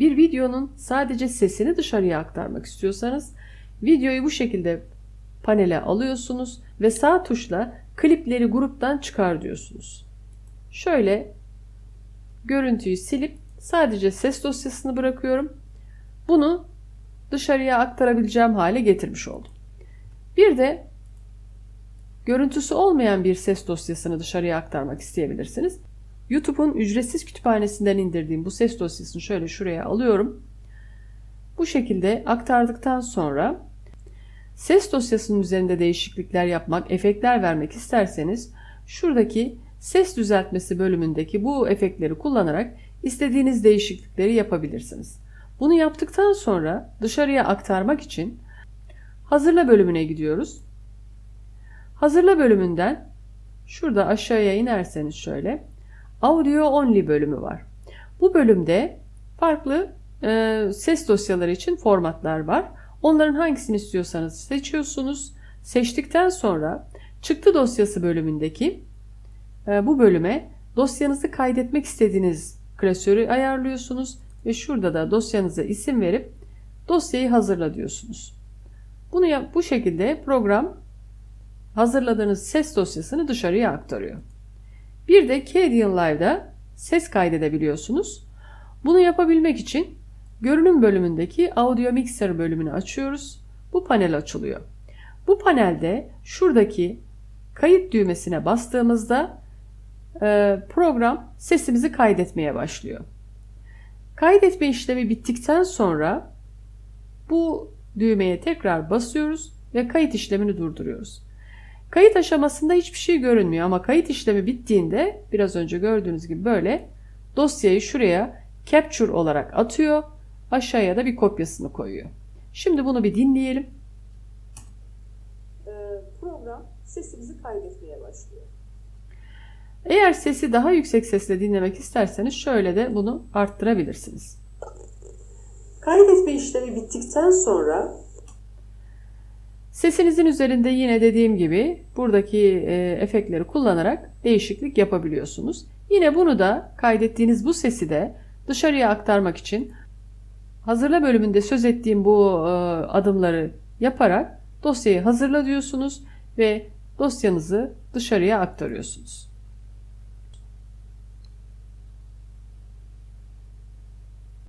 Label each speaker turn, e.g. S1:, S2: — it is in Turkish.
S1: bir videonun sadece sesini dışarıya aktarmak istiyorsanız videoyu bu şekilde panele alıyorsunuz ve sağ tuşla klipleri gruptan çıkar diyorsunuz. Şöyle görüntüyü silip sadece ses dosyasını bırakıyorum. Bunu dışarıya aktarabileceğim hale getirmiş oldum. Bir de görüntüsü olmayan bir ses dosyasını dışarıya aktarmak isteyebilirsiniz. YouTube'un ücretsiz kütüphanesinden indirdiğim bu ses dosyasını şöyle şuraya alıyorum. Bu şekilde aktardıktan sonra ses dosyasının üzerinde değişiklikler yapmak, efektler vermek isterseniz şuradaki ses düzeltmesi bölümündeki bu efektleri kullanarak istediğiniz değişiklikleri yapabilirsiniz. Bunu yaptıktan sonra dışarıya aktarmak için hazırla bölümüne gidiyoruz. Hazırla bölümünden şurada aşağıya inerseniz şöyle Audio Only bölümü var. Bu bölümde farklı e, ses dosyaları için formatlar var. Onların hangisini istiyorsanız seçiyorsunuz. Seçtikten sonra çıktı dosyası bölümündeki e, bu bölüme dosyanızı kaydetmek istediğiniz klasörü ayarlıyorsunuz ve şurada da dosyanıza isim verip dosyayı hazırla diyorsunuz. Bunu yap, bu şekilde program hazırladığınız ses dosyasını dışarıya aktarıyor. Bir de Kadian Live'da ses kaydedebiliyorsunuz. Bunu yapabilmek için görünüm bölümündeki Audio Mixer bölümünü açıyoruz. Bu panel açılıyor. Bu panelde şuradaki kayıt düğmesine bastığımızda e, program sesimizi kaydetmeye başlıyor. Kaydetme işlemi bittikten sonra bu düğmeye tekrar basıyoruz ve kayıt işlemini durduruyoruz. Kayıt aşamasında hiçbir şey görünmüyor ama kayıt işlemi bittiğinde biraz önce gördüğünüz gibi böyle dosyayı şuraya capture olarak atıyor. Aşağıya da bir kopyasını koyuyor. Şimdi bunu bir dinleyelim. Ee, Program sesimizi kaydetmeye başlıyor. Eğer sesi daha yüksek sesle dinlemek isterseniz şöyle de bunu arttırabilirsiniz. Kaydetme işlemi bittikten sonra sesinizin üzerinde yine dediğim gibi buradaki e, efektleri kullanarak değişiklik yapabiliyorsunuz. Yine bunu da kaydettiğiniz bu sesi de dışarıya aktarmak için hazırla bölümünde söz ettiğim bu e, adımları yaparak dosyayı hazırla diyorsunuz ve dosyanızı dışarıya aktarıyorsunuz.